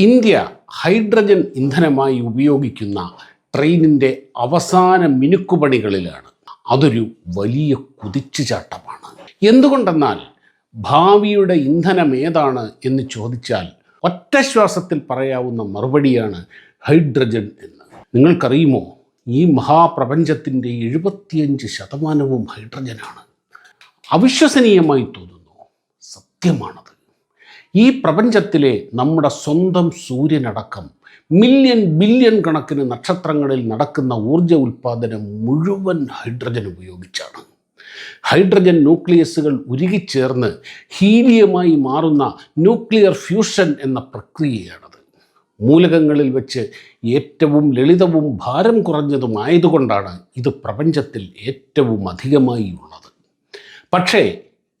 India hydrogen ഇന്ധനമായി ഉപയോഗിക്കുന്ന ട്രെയിനിന്റെ അവസാന മിനുക്കുപണികളിലാണ്. അതൊരു വലിയ കുതിച്ചുചാട്ടമാണ്. എന്തുകൊണ്ടെന്നാൽ ഭാവിയുടെ ഇന്ധനം ഏതാണ് എന്ന് ചോദിച്ചാൽ ഒറ്റ ശ്വാസത്തിൽ പറയാവുന്ന മറുപടിയാണ് ഹൈഡ്രജൻ എന്ന്. നിങ്ങൾക്കറിയുമോ? ഈ മഹാപ്രപഞ്ചത്തിന്റെ എഴുപത്തിയഞ്ച് ശതമാനവും ഹൈഡ്രജനാണ്. അവിശ്വസനീയമായി തോന്നുന്നു. സത്യമാണത്. ഈ പ്രപഞ്ചത്തിലെ നമ്മുടെ സ്വന്തം സൂര്യനടക്കം മില്യൺ ബില്യൺ കണക്കിന് നക്ഷത്രങ്ങളിൽ നടക്കുന്ന ഊർജ ഉൽപ്പാദനം മുഴുവൻ ഹൈഡ്രജൻ ഉപയോഗിച്ചാണ്. ഹൈഡ്രജൻ ന്യൂക്ലിയസുകൾ ഉരുകിച്ചേർന്ന് ഹീലിയമായി മാറുന്ന ന്യൂക്ലിയർ ഫ്യൂഷൻ എന്ന പ്രക്രിയയാണത്. മൂലകങ്ങളിൽ വെച്ച് ഏറ്റവും ലളിതവും ഭാരം കുറഞ്ഞതുമായതുകൊണ്ടാണ് ഇത് പ്രപഞ്ചത്തിൽ ഏറ്റവും അധികമായി ഉള്ളത്. പക്ഷേ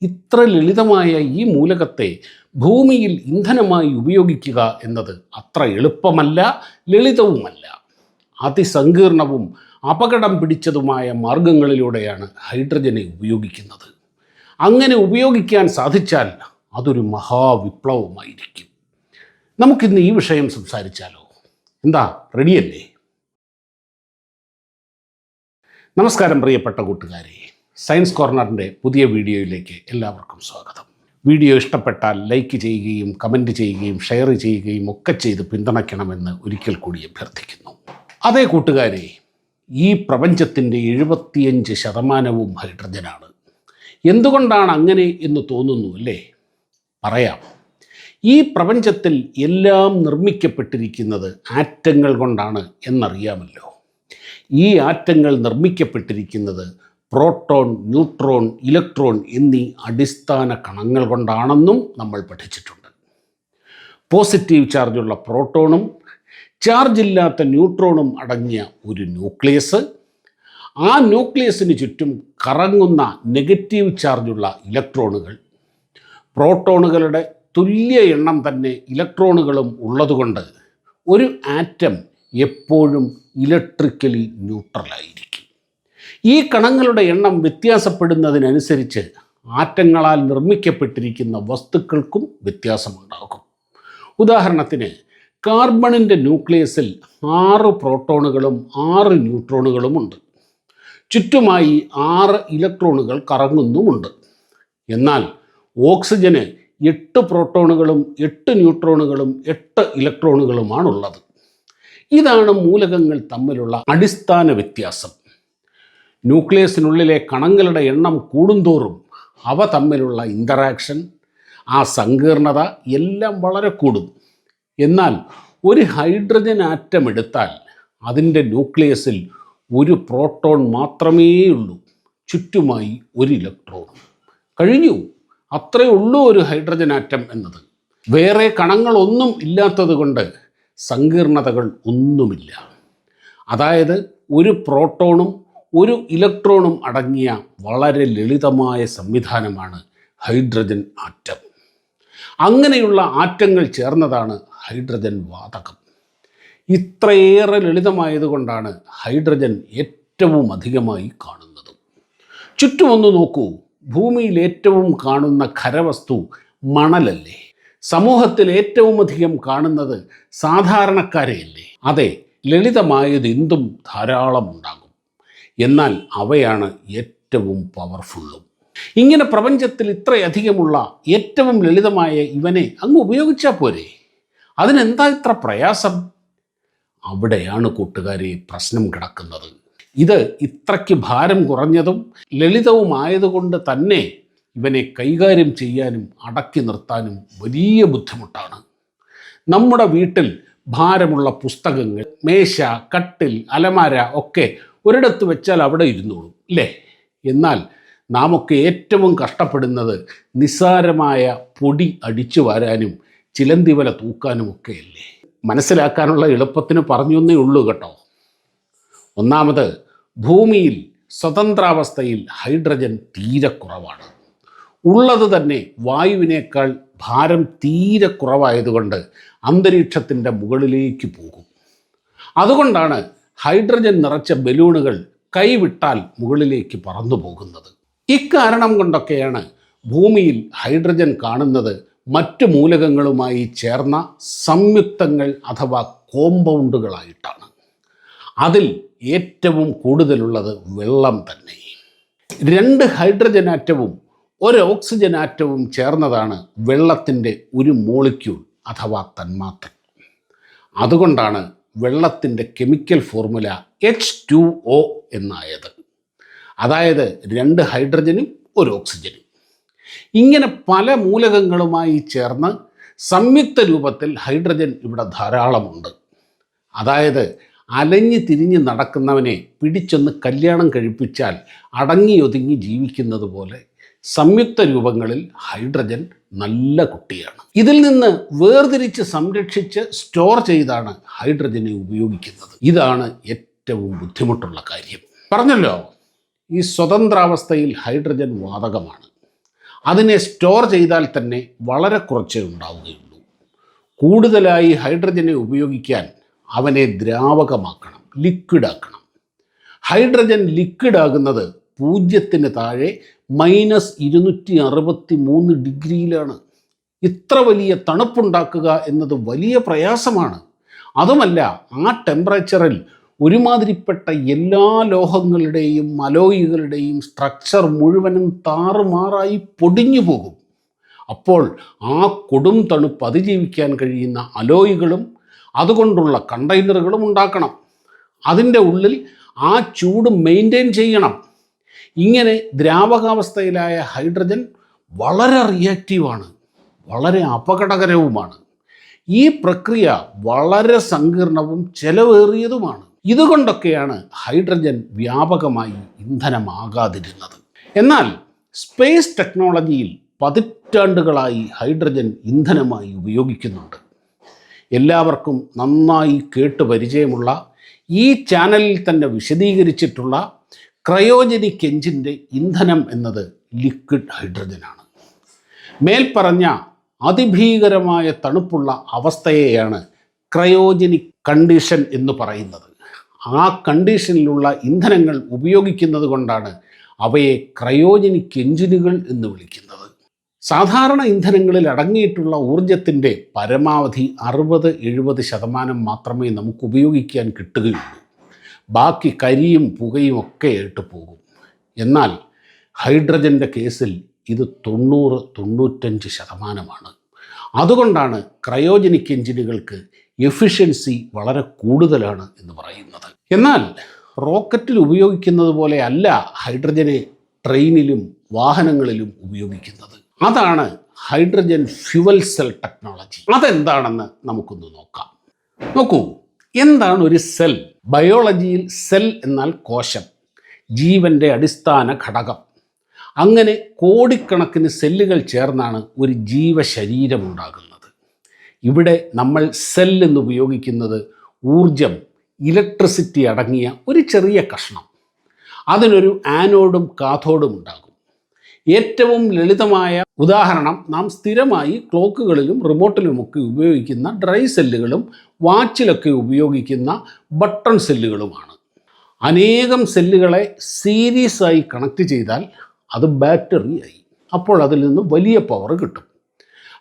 ഇത്ര ലളിതമായ ഈ മൂലകത്തെ ഭൂമിയിൽ ഇന്ധനമായി ഉപയോഗിക്കുക എന്നത് അത്ര എളുപ്പമല്ല ലളിതവുമല്ല. അതിസങ്കീർണവും അപകടം പിടിച്ചതുമായ മാർഗങ്ങളിലൂടെയാണ് ഹൈഡ്രജനെ ഉപയോഗിക്കുന്നത്. അങ്ങനെ ഉപയോഗിക്കാൻ സാധിച്ചാൽ അതൊരു മഹാവിപ്ലവമായിരിക്കും. നമുക്കിന്ന് ഈ വിഷയം സംസാരിച്ചാലോ? എന്താ റെഡിയല്ലേ? നമസ്കാരം പ്രിയപ്പെട്ട കൂട്ടുകാരെ. സയൻസ് കോർണറിന്റെ പുതിയ വീഡിയോയിലേക്ക് എല്ലാവർക്കും സ്വാഗതം. വീഡിയോ ഇഷ്ടപ്പെട്ടാൽ ലൈക്ക് ചെയ്യുകയും കമന്റ് ചെയ്യുകയും ഷെയർ ചെയ്യുകയും ഒക്കെ ചെയ്ത് പിന്തുണയ്ക്കണമെന്ന് ഒരിക്കൽ കൂടി അഭ്യർത്ഥിക്കുന്നു. അതേ കൂട്ടുകാരെ ഈ പ്രപഞ്ചത്തിന്റെ എഴുപത്തിയഞ്ച് ശതമാനവും ഹൈഡ്രജനാണ്. എന്തുകൊണ്ടാണ് അങ്ങനെ എന്ന് തോന്നുന്നു അല്ലേ? പറയാം. ഈ പ്രപഞ്ചത്തിൽ എല്ലാം നിർമ്മിക്കപ്പെട്ടിരിക്കുന്നത് ആറ്റങ്ങൾ കൊണ്ടാണ് എന്നറിയാമല്ലോ. ഈ ആറ്റങ്ങൾ നിർമ്മിക്കപ്പെട്ടിരിക്കുന്നത് പ്രോട്ടോൺ ന്യൂട്രോൺ ഇലക്ട്രോൺ എന്നീ അടിസ്ഥാന കണങ്ങൾ കൊണ്ടാണെന്നും നമ്മൾ പഠിച്ചിട്ടുണ്ട്. പോസിറ്റീവ് ചാർജുള്ള പ്രോട്ടോണും ചാർജ് ഇല്ലാത്ത ന്യൂട്രോണും അടങ്ങിയ ഒരു ന്യൂക്ലിയസ് ആ ന്യൂക്ലിയസിന് ചുറ്റും കറങ്ങുന്ന നെഗറ്റീവ് ചാർജുള്ള ഇലക്ട്രോണുകൾ പ്രോട്ടോണുകളുടെ തുല്യ എണ്ണം തന്നെ ഇലക്ട്രോണുകളും ഉള്ളതുകൊണ്ട് ഒരു ആറ്റം എപ്പോഴും ഇലക്ട്രിക്കലി ന്യൂട്രലായിരിക്കും. ഈ കണങ്ങളുടെ എണ്ണം വ്യത്യാസപ്പെടുന്നതിനനുസരിച്ച് ആറ്റങ്ങളാൽ നിർമ്മിക്കപ്പെട്ടിരിക്കുന്ന വസ്തുക്കൾക്കും വ്യത്യാസമുണ്ടാകും. ഉദാഹരണത്തിന് കാർബണിന്റെ ന്യൂക്ലിയസിൽ ആറ് പ്രോട്ടോണുകളും ആറ് ന്യൂട്രോണുകളുമുണ്ട് ചുറ്റുമായി ആറ് ഇലക്ട്രോണുകൾ കറങ്ങുന്നുമുണ്ട്. എന്നാൽ ഓക്സിജന് എട്ട് പ്രോട്ടോണുകളും എട്ട് ന്യൂട്രോണുകളും എട്ട് ഇലക്ട്രോണുകളുമാണുള്ളത്. ഇതാണ് മൂലകങ്ങൾ തമ്മിലുള്ള അടിസ്ഥാന വ്യത്യാസം. ന്യൂക്ലിയസിനുള്ളിലെ കണങ്ങളുടെ എണ്ണം കൂടുന്തോറും അവ തമ്മിലുള്ള ഇന്ററാക്ഷൻ ആ സങ്കീർണത എല്ലാം വളരെ കൂടും. എന്നാൽ ഒരു ഹൈഡ്രജൻ ആറ്റം എടുത്താൽ അതിന്റെ ന്യൂക്ലിയസിൽ ഒരു പ്രോട്ടോൺ മാത്രമേ ഉള്ളൂ ചുറ്റുമായി ഒരു ഇലക്ട്രോൺ കഴിഞ്ഞു. അത്രേ ഉള്ളൂ ഒരു ഹൈഡ്രജൻ ആറ്റം എന്നത്. വേറെ കണങ്ങളൊന്നും ഇല്ലാത്തത് കൊണ്ട് സങ്കീർണതകൾ ഒന്നുമില്ല. അതായത് ഒരു പ്രോട്ടോണും ഒരു ഇലക്ട്രോണും അടങ്ങിയ വളരെ ലളിതമായ സംവിധാനമാണ് ഹൈഡ്രജൻ ആറ്റം. അങ്ങനെയുള്ള ആറ്റങ്ങൾ ചേർന്നതാണ് ഹൈഡ്രജൻ വാതകം. ഇത്രയേറെ ലളിതമായതുകൊണ്ടാണ് ഹൈഡ്രജൻ ഏറ്റവും അധികമായി കാണുന്നത്. ചുറ്റുമൊന്ന് നോക്കൂ. ഭൂമിയിൽ ഏറ്റവും കാണുന്ന ഖരവസ്തു മണലല്ലേ? സമൂഹത്തിൽ ഏറ്റവും അധികം കാണുന്നത് സാധാരണക്കാരെയല്ലേ? അതെ ലളിതമായത് എന്തും ധാരാളം ഉണ്ടാകും. എന്നാൽ അവയാണ് ഏറ്റവും പവർഫുള്ളും ഇങ്ങനെ പ്രപഞ്ചത്തിൽ ഇത്രയധികമുള്ള ഏറ്റവും ലളിതമായ ഇവനെ അങ്ങ് ഉപയോഗിച്ചാൽ പോരെ? അതിനെന്താ ഇത്ര പ്രയാസം? അവിടെയാണ് കൂട്ടുകാരെ പ്രശ്നം കിടക്കുന്നത്. ഇത് ഇത്രയ്ക്ക് ഭാരം കുറഞ്ഞതും ലളിതവുമായതുകൊണ്ട് തന്നെ ഇവനെ കൈകാര്യം ചെയ്യാനും അടക്കി നിർത്താനും വലിയ ബുദ്ധിമുട്ടാണ്. നമ്മുടെ വീട്ടിൽ ഭാരമുള്ള പുസ്തകങ്ങൾ മേശ കട്ടിൽ അലമാര ഒക്കെ ഒരിടത്ത് വെച്ചാൽ അവിടെ ഇരുന്നോളും അല്ലേ എന്നാൽ നാമൊക്കെ ഏറ്റവും കഷ്ടപ്പെടുന്നത് നിസ്സാരമായ പൊടി അടിച്ചു വരാനും ചിലന്തി വല തൂക്കാനുമൊക്കെയല്ലേ മനസ്സിലാക്കാനുള്ള എളുപ്പത്തിന് പറഞ്ഞൊന്നേ ഉള്ളൂ കേട്ടോ. ഒന്നാമത് ഭൂമിയിൽ സ്വതന്ത്രാവസ്ഥയിൽ ഹൈഡ്രജൻ തീരെ കുറവാണ്. ഉള്ളത് തന്നെ വായുവിനേക്കാൾ ഭാരം തീരെ കുറവായതുകൊണ്ട് അന്തരീക്ഷത്തിന്റെ മുകളിലേക്ക് പോകും. അതുകൊണ്ടാണ് ഹൈഡ്രജൻ നിറച്ച ബലൂണുകൾ കൈവിട്ടാൽ മുകളിലേക്ക് പറന്നു പോകുന്നത്. ഇക്കാരണം കൊണ്ടൊക്കെയാണ് ഭൂമിയിൽ ഹൈഡ്രജൻ കാണുന്നത് മറ്റു മൂലകങ്ങളുമായി ചേർന്ന സംയുക്തങ്ങൾ അഥവാ കോമ്പൗണ്ടുകളായിട്ടാണ്. അതിൽ ഏറ്റവും കൂടുതലുള്ളത് വെള്ളം തന്നെ. രണ്ട് ഹൈഡ്രജൻ ആറ്റവും ഒരു ഓക്സിജൻ ആറ്റവും ചേർന്നതാണ് വെള്ളത്തിന്റെ ഒരു മോളിക്യൂൾ അഥവാ തന്മാത്ര അതുകൊണ്ടാണ് വെള്ളത്തിന്റെ chemical formula H two O എന്നായത്. അതായത് രണ്ട് ഹൈഡ്രജനും ഒരു ഓക്സിജനും. ഇങ്ങനെ പല മൂലകങ്ങളുമായി ചേർന്ന് സംയുക്ത രൂപത്തിൽ ഹൈഡ്രജൻ ഇവിടെ ധാരാളമുണ്ട്. അതായത് അലഞ്ഞു തിരിഞ്ഞ് നടക്കുന്നവനെ പിടിച്ചൊന്ന് കല്യാണം കഴിപ്പിച്ചാൽ അടങ്ങിയൊതുങ്ങി ജീവിക്കുന്നത് പോലെ സംയുക്ത രൂപങ്ങളിൽ ഹൈഡ്രജൻ നല്ല കുട്ടിയാണ്. ഇതിൽ നിന്ന് വേർതിരിച്ച് സംരക്ഷിച്ച് സ്റ്റോർ ചെയ്താണ് ഹൈഡ്രജനെ ഉപയോഗിക്കുന്നത്. ഇതാണ് ഏറ്റവും ബുദ്ധിമുട്ടുള്ള കാര്യം. പറഞ്ഞല്ലോ ഈ സ്വതന്ത്രാവസ്ഥയിൽ ഹൈഡ്രജൻ വാതകമാണ്. അതിനെ സ്റ്റോർ ചെയ്താൽ തന്നെ വളരെ കുറച്ചേ ഉണ്ടാവുകയുള്ളൂ. കൂടുതലായി ഹൈഡ്രജനെ ഉപയോഗിക്കാൻ അവനെ ദ്രാവകമാക്കണം ലിക്വിഡാക്കണം ഹൈഡ്രജൻ ലിക്വിഡാകുന്നത് പൂജ്യത്തിന് താഴെ മൈനസ് ഇരുന്നൂറ്റി അറുപത്തി മൂന്ന് ഡിഗ്രിയിലാണ്. ഇത്ര വലിയ തണുപ്പുണ്ടാക്കുക എന്നത് വലിയ പ്രയാസമാണ്. അതുമല്ല ആ ടെമ്പറേച്ചറിൽ ഒരുമാതിരിപ്പെട്ട എല്ലാ ലോഹങ്ങളുടെയും മലോയികളുടെയും സ്ട്രക്ചർ മുഴുവനും താറുമാറായി പൊടിഞ്ഞു പോകും. അപ്പോൾ ആ കൊടും തണുപ്പ് അതിജീവിക്കാൻ കഴിയുന്ന അലോയികളും അതുകൊണ്ടുള്ള കണ്ടെയ്നറുകളും ഉണ്ടാക്കണം. അതിന്റെ ഉള്ളിൽ ആ ചൂട് മെയിന്റെയിൻ ചെയ്യണം. ഇങ്ങനെ ദ്രാവകാവസ്ഥയിലായ ഹൈഡ്രജൻ വളരെ റിയാക്റ്റീവാണ് വളരെ അപകടകരവുമാണ്. ഈ പ്രക്രിയ വളരെ സങ്കീർണവും ചെലവേറിയതുമാണ്. ഇതുകൊണ്ടൊക്കെയാണ് ഹൈഡ്രജൻ വ്യാപകമായി ഇന്ധനമാകാതിരുന്നത്. എന്നാൽ സ്പേസ് ടെക്നോളജിയിൽ പതിറ്റാണ്ടുകളായി ഹൈഡ്രജൻ ഇന്ധനമായി ഉപയോഗിക്കുന്നുണ്ട്. എല്ലാവർക്കും നന്നായി കേട്ട് പരിചയമുള്ള ഈ ചാനലിൽ തന്നെ വിശദീകരിച്ചിട്ടുള്ള ക്രയോജനിക് എഞ്ചിന്റെ ഇന്ധനം എന്നത് ലിക്വിഡ് ഹൈഡ്രജനാണ്. മേൽപ്പറഞ്ഞ അതിഭീകരമായ തണുപ്പുള്ള അവസ്ഥയെയാണ് ക്രയോജനിക് കണ്ടീഷൻ എന്ന് പറയുന്നത്. ആ കണ്ടീഷനിലുള്ള ഇന്ധനങ്ങൾ ഉപയോഗിക്കുന്നത് കൊണ്ടാണ് അവയെ ക്രയോജനിക് എഞ്ചിനുകൾ എന്ന് വിളിക്കുന്നത്. സാധാരണ ഇന്ധനങ്ങളിൽ അടങ്ങിയിട്ടുള്ള ഊർജത്തിന്റെ പരമാവധി അറുപത് എഴുപത് ശതമാനം മാത്രമേ നമുക്ക് ഉപയോഗിക്കാൻ കിട്ടുകയുള്ളൂ. ബാക്കി കരിയും പുകയും ഒക്കെ ആയിട്ട് പോകും. എന്നാൽ ഹൈഡ്രജന്റെ കേസിൽ ഇത് തൊണ്ണൂറ് തൊണ്ണൂറ്റഞ്ച് ശതമാനമാണ്. അതുകൊണ്ടാണ് ക്രയോജനിക് എഞ്ചിനുകൾക്ക് എഫിഷ്യൻസി വളരെ കൂടുതലാണ് എന്ന് പറയുന്നത്. എന്നാൽ റോക്കറ്റിൽ ഉപയോഗിക്കുന്നത് പോലെ അല്ല ഹൈഡ്രജനെ ട്രെയിനിലും വാഹനങ്ങളിലും ഉപയോഗിക്കുന്നത്. അതാണ് ഹൈഡ്രജൻ ഫ്യുവൽ സെൽ ടെക്നോളജി. അതെന്താണെന്ന് നമുക്കൊന്ന് നോക്കാം. നോക്കൂ. എന്താണ് ഒരു സെൽ? ബയോളജിയിൽ സെൽ എന്നാൽ കോശം. ജീവന്റെ അടിസ്ഥാന ഘടകം. അങ്ങനെ കോടിക്കണക്കിന് സെല്ലുകൾ ചേർന്നാണ് ഒരു ജീവശരീരം ഉണ്ടാകുന്നത്. ഇവിടെ നമ്മൾ സെൽ എന്ന് ഉപയോഗിക്കുന്നത് ഊർജം ഇലക്ട്രിസിറ്റി അടങ്ങിയ ഒരു ചെറിയ കഷ്ണം. അതിനൊരു ആനോഡും കാഥോഡും ഉണ്ടാകും. ഏറ്റവും ലളിതമായ ഉദാഹരണം നാം സ്ഥിരമായി ക്ലോക്കുകളിലും റിമോട്ടിലുമൊക്കെ ഉപയോഗിക്കുന്ന ഡ്രൈ സെല്ലുകളും വാച്ചിലൊക്കെ ഉപയോഗിക്കുന്ന ബട്ടൺ സെല്ലുകളുമാണ്. അനേകം സെല്ലുകളെ സീരീസായി കണക്ട് ചെയ്താൽ അത് ബാറ്ററി ആയി. അപ്പോൾ അതിൽ നിന്ന് വലിയ പവർ കിട്ടും.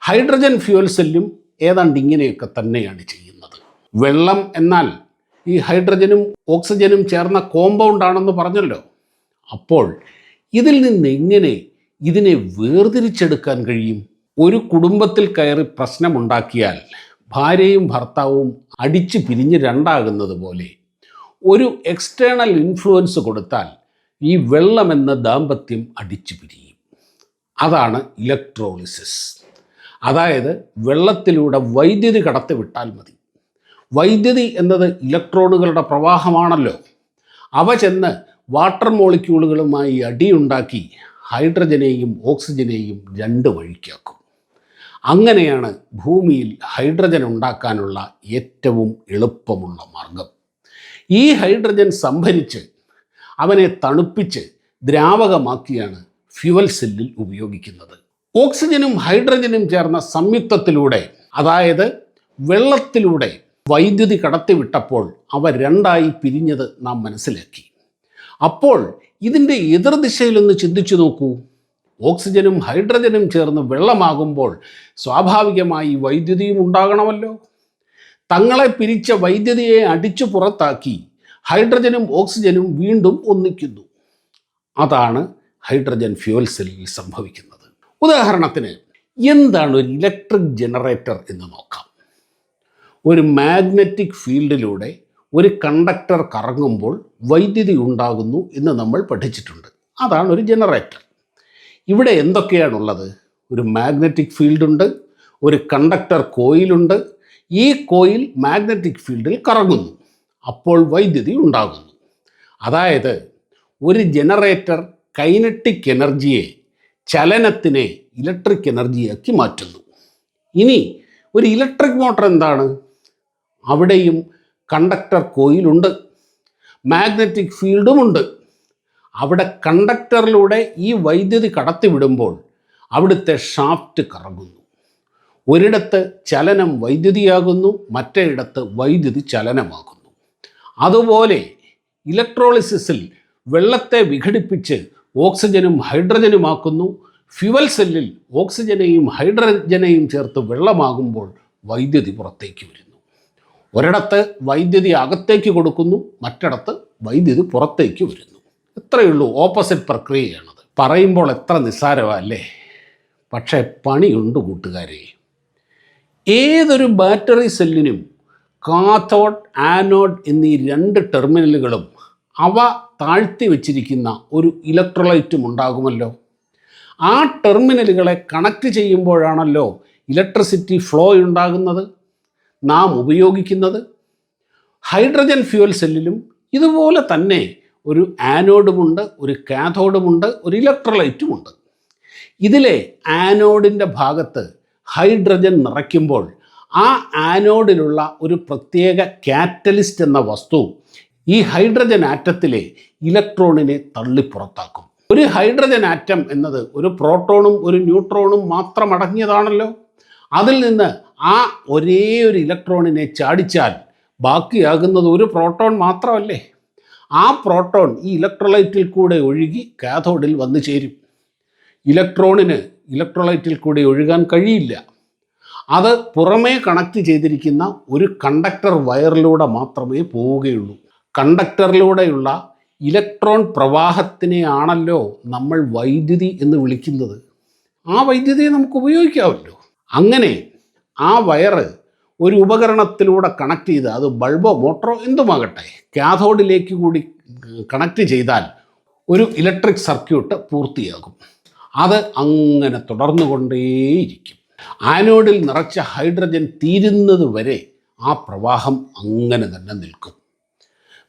ഹൈഡ്രജൻ ഫ്യൂവൽ സെല്ലും ഏതാണ്ട് ഇങ്ങനെയൊക്കെ തന്നെയാണ് ചെയ്യുന്നത്. വെള്ളം എന്നാൽ ഈ ഹൈഡ്രജനും ഓക്സിജനും ചേർന്ന കോമ്പൗണ്ട് ആണെന്ന് പറഞ്ഞല്ലോ. അപ്പോൾ ഇതിൽ നിന്ന് എങ്ങനെ ഇതിനെ വേർതിരിച്ചെടുക്കാൻ കഴിയും? ഒരു കുടുംബത്തിൽ കയറി പ്രശ്നമുണ്ടാക്കിയാൽ ഭാര്യയും ഭർത്താവും അടിച്ചു പിരിഞ്ഞ് രണ്ടാകുന്നത് പോലെ ഒരു എക്സ്റ്റേണൽ ഇൻഫ്ലുവൻസ് കൊടുത്താൽ ഈ വെള്ളമെന്ന ദാമ്പത്യം അടിച്ചു പിരിയും. അതാണ് ഇലക്ട്രോളിസിസ് അതായത് വെള്ളത്തിലൂടെ വൈദ്യുതി കടത്തി വിട്ടാൽ മതി. വൈദ്യുതി എന്നത് ഇലക്ട്രോണുകളുടെ പ്രവാഹമാണല്ലോ. അവ ചെന്ന് വാട്ടർ മോളിക്യൂളുകളുമായി അടിയുണ്ടാക്കി ഹൈഡ്രജനെയും ഓക്സിജനെയും രണ്ട് വഴിക്കാക്കും. അങ്ങനെയാണ് ഭൂമിയിൽ ഹൈഡ്രജൻ ഉണ്ടാക്കാനുള്ള ഏറ്റവും എളുപ്പമുള്ള മാർഗം. ഈ ഹൈഡ്രജൻ സംഭരിച്ച് അവനെ തണുപ്പിച്ച് ദ്രാവകമാക്കിയാണ് ഫ്യുവൽ സെല്ലിൽ ഉപയോഗിക്കുന്നത്. ഓക്സിജനും ഹൈഡ്രജനും ചേർന്ന സംയുക്തത്തിലൂടെ അതായത് വെള്ളത്തിലൂടെ വൈദ്യുതി കടത്തിവിട്ടപ്പോൾ അവ രണ്ടായി പിരിഞ്ഞത് നാം മനസ്സിലാക്കി. അപ്പോൾ ഇതിന്റെ എതിർദിശയിലൊന്ന് ചിന്തിച്ചു നോക്കൂ. ഓക്സിജനും ഹൈഡ്രജനും ചേർന്ന് വെള്ളമാകുമ്പോൾ സ്വാഭാവികമായി വൈദ്യുതിയും ഉണ്ടാകണമല്ലോ. തങ്ങളെ പിരിച്ച വൈദ്യുതിയെ അടിച്ചു പുറത്താക്കി ഹൈഡ്രജനും ഓക്സിജനും വീണ്ടും ഒന്നിക്കുന്നു. അതാണ് ഹൈഡ്രജൻ ഫ്യൂവൽ സെല്ലിൽ സംഭവിക്കുന്നത്. ഉദാഹരണത്തിന് എന്താണ് ഒരു ഇലക്ട്രിക് ജനറേറ്റർ എന്ന് നോക്കാം. ഒരു മാഗ്നറ്റിക് ഫീൽഡിലൂടെ ഒരു കണ്ടക്ടർ കറങ്ങുമ്പോൾ വൈദ്യുതി ഉണ്ടാകുന്നു എന്ന് നമ്മൾ പഠിച്ചിട്ടുണ്ട്. അതാണ് ഒരു ജനറേറ്റർ. ഇവിടെ എന്തൊക്കെയാണുള്ളത്? ഒരു മാഗ്നറ്റിക് ഫീൽഡുണ്ട് ഒരു കണ്ടക്ടർ കോയിലുണ്ട് ഈ കോയിൽ മാഗ്നറ്റിക് ഫീൽഡിൽ കറങ്ങുന്നു. അപ്പോൾ വൈദ്യുതി ഉണ്ടാകുന്നു. അതായത് ഒരു ജനറേറ്റർ കൈനറ്റിക് എനർജിയെ ചലനത്തിനെ ഇലക്ട്രിക് എനർജിയാക്കി മാറ്റുന്നു. ഇനി ഒരു ഇലക്ട്രിക് മോട്ടർ എന്താണ്? അവിടെയും കണ്ടക്ടർ കോയിലുണ്ട്. മാഗ്നറ്റിക് ഫീൽഡുമുണ്ട്. അവിടെ കണ്ടക്ടറിലൂടെ ഈ വൈദ്യുതി കടത്തിവിടുമ്പോൾ അവിടുത്തെ ഷാഫ്റ്റ് കറങ്ങുന്നു. ഒരിടത്ത് ചലനം വൈദ്യുതിയാകുന്നു മറ്റേയിടത്ത് വൈദ്യുതി ചലനമാകുന്നു. അതുപോലെ ഇലക്ട്രോളിസിസിൽ വെള്ളത്തെ വിഘടിപ്പിച്ച് ഓക്സിജനും ഹൈഡ്രജനുമാക്കുന്നു. ഫ്യുവൽ സെല്ലിൽ ഓക്സിജനെയും ഹൈഡ്രജനെയും ചേർത്ത് വെള്ളമാകുമ്പോൾ വൈദ്യുതി പുറത്തേക്ക് വരുന്നു. ഒരിടത്ത് വൈദ്യുതി അകത്തേക്ക് കൊടുക്കുന്നു മറ്റിടത്ത് വൈദ്യുതി പുറത്തേക്ക് വരുന്നു. ഇത്രയേ ഉള്ളൂ ഓപ്പോസിറ്റ് പ്രക്രിയയാണത്. പറയുമ്പോൾ എത്ര നിസ്സാരമല്ലേ? പക്ഷേ പണിയുണ്ട് കൂട്ടുകാരെ. ഏതൊരു ബാറ്ററി സെല്ലിനും കാഥോഡ് ആനോഡ് എന്നീ രണ്ട് ടെർമിനലുകളും അവ താഴ്ത്തി വച്ചിരിക്കുന്ന ഒരു ഇലക്ട്രോലൈറ്റും ഉണ്ടാകുമല്ലോ. ആ ടെർമിനലുകളെ കണക്ട് ചെയ്യുമ്പോഴാണല്ലോ ഇലക്ട്രിസിറ്റി ഫ്ലോ ഉണ്ടാകുന്നത്. നാം ഉപയോഗിക്കുന്നത് ഹൈഡ്രജൻ ഫ്യൂവൽ സെല്ലിലും ഇതുപോലെ തന്നെ ഒരു ആനോഡുമുണ്ട് ഒരു കാഥോഡുമുണ്ട് ഒരു ഇലക്ട്രോലൈറ്റുമുണ്ട്. ഇതിലെ ആനോഡിന്റെ ഭാഗത്ത് ഹൈഡ്രജൻ നിറയ്ക്കുമ്പോൾ ആ ആനോഡിലുള്ള ഒരു പ്രത്യേക കാറ്റലിസ്റ്റ് എന്ന വസ്തു ഈ ഹൈഡ്രജൻ ആറ്റത്തിലെ ഇലക്ട്രോണിനെ തള്ളിപ്പുറത്താക്കും. ഒരു ഹൈഡ്രജൻ ആറ്റം എന്നത് ഒരു പ്രോട്ടോണും ഒരു ന്യൂട്രോണും മാത്രം അടങ്ങിയതാണല്ലോ. അതിൽ നിന്ന് ആ ഒരേ ഒരു ഇലക്ട്രോണിനെ ചാടിച്ചാൽ ബാക്കിയാകുന്നത് ഒരു പ്രോട്ടോൺ മാത്രമല്ലേ? ആ പ്രോട്ടോൺ ഈ ഇലക്ട്രോലൈറ്റിൽ കൂടെ ഒഴുകി കാഥോഡിൽ വന്നു ചേരും. ഇലക്ട്രോണിന് ഇലക്ട്രോലൈറ്റിൽ കൂടെ ഒഴുകാൻ കഴിയില്ല. അത് പുറമേ കണക്ട് ചെയ്തിരിക്കുന്ന ഒരു കണ്ടക്ടർ വയറിലൂടെ മാത്രമേ പോവുകയുള്ളൂ. കണ്ടക്ടറിലൂടെയുള്ള ഇലക്ട്രോൺ പ്രവാഹത്തിനെയാണല്ലോ നമ്മൾ വൈദ്യുതി എന്ന് വിളിക്കുന്നത്. ആ വൈദ്യുതിയെ നമുക്ക് ഉപയോഗിക്കാമല്ലോ. അങ്ങനെ ആ വയറ് ഒരു ഉപകരണത്തിലൂടെ കണക്ട് ചെയ്ത് അത് ബൾബോ മോട്ടറോ എന്തുമാകട്ടെ കാഥോഡിലേക്ക് കൂടി കണക്ട് ചെയ്താൽ ഒരു ഇലക്ട്രിക് സർക്യൂട്ട് പൂർത്തിയാകും. അത് അങ്ങനെ തുടർന്നുകൊണ്ടേയിരിക്കും. ആനോഡിൽ നിറച്ച ഹൈഡ്രജൻ തീരുന്നത് വരെ ആ പ്രവാഹം അങ്ങനെ തന്നെ നിൽക്കും.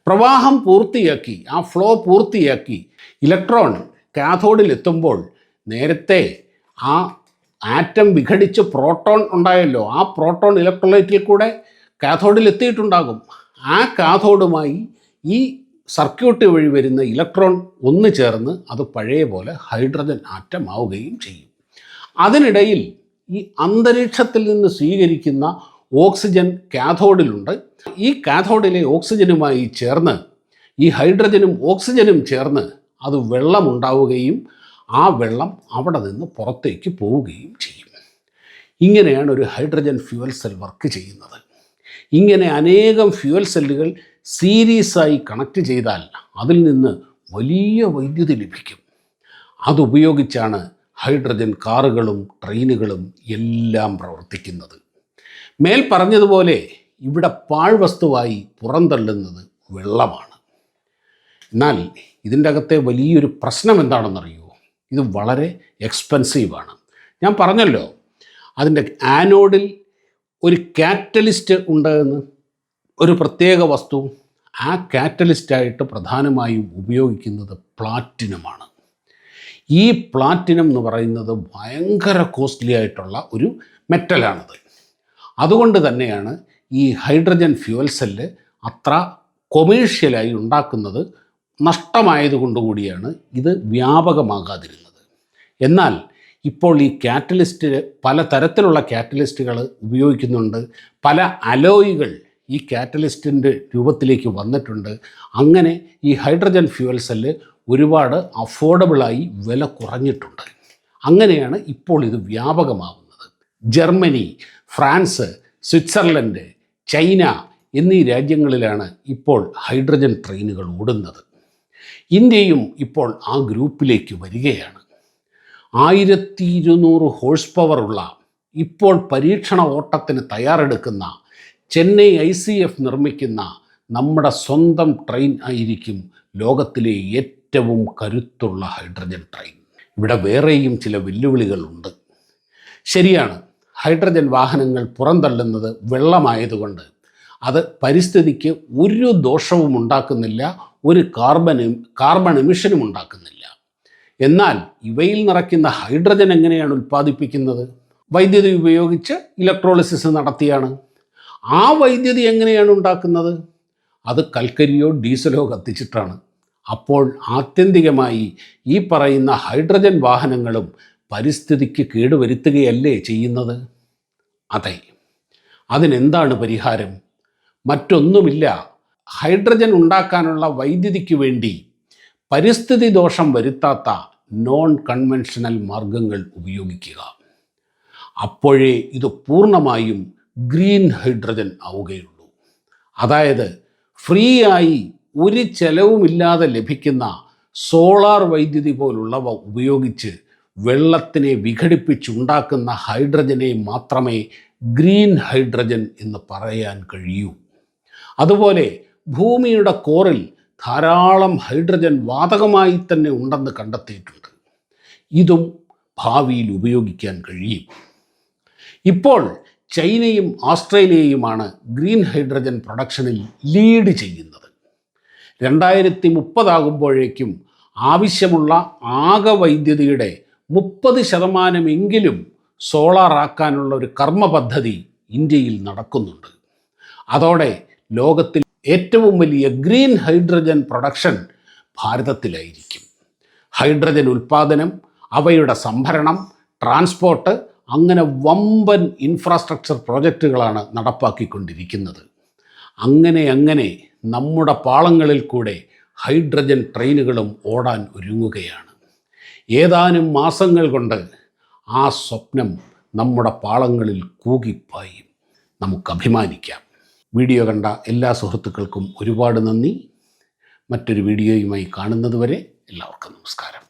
പ്രവാഹം പൂർത്തിയാക്കി ആ ഫ്ലോ പൂർത്തിയാക്കി ഇലക്ട്രോൺ കാഥോഡിൽ എത്തുമ്പോൾ നേരത്തെ ആ ആറ്റം വിഘടിച്ച് പ്രോട്ടോൺ ഉണ്ടായല്ലോ. ആ പ്രോട്ടോൺ ഇലക്ട്രോലൈറ്റിൽ കൂടെ കാഥോഡിൽ എത്തിയിട്ടുണ്ടാകും ആ കാഥോഡുമായി ഈ സർക്യൂട്ട് വഴി വരുന്ന ഇലക്ട്രോൺ ഒന്ന് ചേർന്ന് അത് പഴയ പോലെ ഹൈഡ്രജൻ ആറ്റം ആവുകയും ചെയ്യും. അതിനിടയിൽ ഈ അന്തരീക്ഷത്തിൽ നിന്ന് സ്വീകരിക്കുന്ന ഓക്സിജൻ കാഥോഡിലുണ്ട്. ഈ കാഥോഡിലെ ഓക്സിജനുമായി ചേർന്ന് ഈ ഹൈഡ്രജനും ഓക്സിജനും ചേർന്ന് അത് വെള്ളമുണ്ടാവുകയും ആ വെള്ളം അവിടെ നിന്ന് പുറത്തേക്ക് പോവുകയും ചെയ്യും. ഇങ്ങനെയാണ് ഒരു ഹൈഡ്രജൻ ഫ്യൂവൽ സെൽ വർക്ക് ചെയ്യുന്നത്. ഇങ്ങനെ അനേകം ഫ്യൂവൽ സെല്ലുകൾ സീരീസായി കണക്ട് ചെയ്താൽ അതിൽ നിന്ന് വലിയ വൈദ്യുതി ലഭിക്കും. അതുപയോഗിച്ചാണ് ഹൈഡ്രജൻ കാറുകളും ട്രെയിനുകളും എല്ലാം പ്രവർത്തിക്കുന്നത്. മേൽ പറഞ്ഞതുപോലെ ഇവിടെ പാഴ്വസ്തുവായി പുറന്തള്ളുന്നത് വെള്ളമാണ്. എന്നാൽ ഇതിന്റെ അകത്തെ വലിയൊരു പ്രശ്നം എന്താണെന്നറിയുമോ ഇത് വളരെ എക്സ്പെൻസീവാണ് ഞാൻ പറഞ്ഞല്ലോ അതിന്റെ ആനോഡിൽ ഒരു കാറ്റലിസ്റ്റ് ഉണ്ട് എന്ന് ഒരു പ്രത്യേക വസ്തു ആ കാറ്റലിസ്റ്റായിട്ട് പ്രധാനമായും ഉപയോഗിക്കുന്നത് പ്ലാറ്റിനമാണ്. ഈ പ്ലാറ്റിനം എന്ന് പറയുന്നത് ഭയങ്കര കോസ്റ്റ്ലി ആയിട്ടുള്ള ഒരു മെറ്റലാണത്. അതുകൊണ്ട് തന്നെയാണ് ഈ ഹൈഡ്രജൻ ഫ്യൂവൽ സെല്ല് അത്ര കൊമേഴ്ഷ്യലായി ഉണ്ടാക്കുന്നത് നഷ്ടമായതുകൊണ്ടുകൂടിയാണ് ഇത് വ്യാപകമാകാതിരുന്നത്. എന്നാൽ ഇപ്പോൾ ഈ കാറ്റലിസ്റ്റ് പല തരത്തിലുള്ള കാറ്റലിസ്റ്റുകൾ ഉപയോഗിക്കുന്നുണ്ട്. പല അലോയികൾ ഈ കാറ്റലിസ്റ്റിന്റെ രൂപത്തിലേക്ക് വന്നിട്ടുണ്ട്. അങ്ങനെ ഈ ഹൈഡ്രജൻ ഫ്യൂവൽ സെല്ല് ഒരുപാട് അഫോർഡബിളായി വില കുറഞ്ഞിട്ടുണ്ട്. അങ്ങനെയാണ് ഇപ്പോൾ ഇത് വ്യാപകമാവുന്നത്. ജർമ്മനി ഫ്രാൻസ് സ്വിറ്റ്സർലൻഡ് ചൈന എന്നീ രാജ്യങ്ങളിലാണ് ഇപ്പോൾ ഹൈഡ്രജൻ ട്രെയിനുകൾ ഓടുന്നത്. ഇന്ത്യയും ഇപ്പോൾ ആ ഗ്രൂപ്പിലേക്ക് വരികയാണ്. ആയിരത്തി ഇരുന്നൂറ് ഹോഴ്സ് പവറുള്ള ഇപ്പോൾ പരീക്ഷണ ഓട്ടത്തിന് തയ്യാറെടുക്കുന്ന ചെന്നൈ ഐ സി എഫ് നിർമ്മിക്കുന്ന നമ്മുടെ സ്വന്തം ട്രെയിൻ ആയിരിക്കും ലോകത്തിലെ ഏറ്റവും കരുത്തുള്ള ഹൈഡ്രജൻ ട്രെയിൻ. ഇവിടെ വേറെയും ചില വെല്ലുവിളികളുണ്ട്. ശരിയാണ് ഹൈഡ്രജൻ വാഹനങ്ങൾ പുറന്തള്ളുന്നത് വെള്ളമായതുകൊണ്ട് അത് പരിസ്ഥിതിക്ക് ഒരു ദോഷവും ഉണ്ടാക്കുന്നില്ല ഒരു കാർബൺ കാർബൺ എമിഷനും ഉണ്ടാക്കുന്നില്ല. എന്നാൽ ഇവയിൽ നിറയ്ക്കുന്ന ഹൈഡ്രജൻ എങ്ങനെയാണ് ഉൽപ്പാദിപ്പിക്കുന്നത്? വൈദ്യുതി ഉപയോഗിച്ച് ഇലക്ട്രോളിസിസ് നടത്തിയാണ്. ആ വൈദ്യുതി എങ്ങനെയാണ് ഉണ്ടാക്കുന്നത്? അത് കൽക്കരിയോ ഡീസലോ കത്തിച്ചിട്ടാണ്. അപ്പോൾ ആത്യന്തികമായി ഈ പറയുന്ന ഹൈഡ്രജൻ വാഹനങ്ങളും പരിസ്ഥിതിക്ക് കേടുവരുത്തുകയല്ലേ ചെയ്യുന്നത്? അതെ. അതിനെന്താണ് പരിഹാരം? മറ്റൊന്നുമില്ല. ഹൈഡ്രജൻ ഉണ്ടാക്കാനുള്ള വൈദ്യുതിക്ക് വേണ്ടി പരിസ്ഥിതി ദോഷം വരുത്താത്ത നോൺ കൺവെൻഷണൽ മാർഗങ്ങൾ ഉപയോഗിക്കുക. അപ്പോഴേ ഇത് പൂർണമായും ഗ്രീൻ ഹൈഡ്രജൻ ആവുകയുള്ളൂ. അതായത് ഫ്രീ ആയി ഒരു ചെലവുമില്ലാതെ ലഭിക്കുന്ന സോളാർ വൈദ്യുതി പോലുള്ളവ ഉപയോഗിച്ച് വെള്ളത്തിനെ വിഘടിപ്പിച്ചുണ്ടാക്കുന്ന ഹൈഡ്രജനെ മാത്രമേ ഗ്രീൻ ഹൈഡ്രജൻ എന്ന് പറയാൻ കഴിയൂ. അതുപോലെ ഭൂമിയുടെ കോറിൽ ധാരാളം ഹൈഡ്രജൻ വാതകമായി തന്നെ ഉണ്ടെന്ന് കണ്ടെത്തിയിട്ടുണ്ട്. ഇതും ഭാവിയിൽ ഉപയോഗിക്കാൻ കഴിയും. ഇപ്പോൾ ചൈനയും ഓസ്ട്രേലിയയുമാണ് ഗ്രീൻ ഹൈഡ്രജൻ പ്രൊഡക്ഷനിൽ ലീഡ് ചെയ്യുന്നത്. രണ്ടായിരത്തി മുപ്പതാകുമ്പോഴേക്കും ആവശ്യമുള്ള ആകെ വൈദ്യുതിയുടെ മുപ്പത് ശതമാനമെങ്കിലും സോളാറാക്കാനുള്ള ഒരു കർമ്മ പദ്ധതി ഇന്ത്യയിൽ നടക്കുന്നുണ്ട്. അതോടെ ലോകത്തിൽ ഏറ്റവും വലിയ ഗ്രീൻ ഹൈഡ്രജൻ പ്രൊഡക്ഷൻ ഭാരതത്തിലായിരിക്കും. ഹൈഡ്രജൻ ഉൽപ്പാദനം അവയുടെ സംഭരണം ട്രാൻസ്പോർട്ട് അങ്ങനെ വമ്പൻ ഇൻഫ്രാസ്ട്രക്ചർ പ്രോജക്റ്റുകളാണ് നടപ്പാക്കിക്കൊണ്ടിരിക്കുന്നത്. അങ്ങനെ അങ്ങനെ നമ്മുടെ പാളങ്ങളിൽ കൂടെ ഹൈഡ്രജൻ ട്രെയിനുകളും ഓടാൻ ഒരുങ്ങുകയാണ്. ഏതാനും മാസങ്ങൾ കൊണ്ട് ആ സ്വപ്നം നമ്മുടെ പാളങ്ങളിൽ കൂകിപ്പായും. നമുക്ക് അഭിമാനിക്കാം. വീഡിയോ കണ്ട എല്ലാ സുഹൃത്തുക്കൾക്കും ഒരുപാട് നന്ദി. മറ്റൊരു വീഡിയോയുമായി കാണുന്നതുവരെ എല്ലാവർക്കും നമസ്കാരം.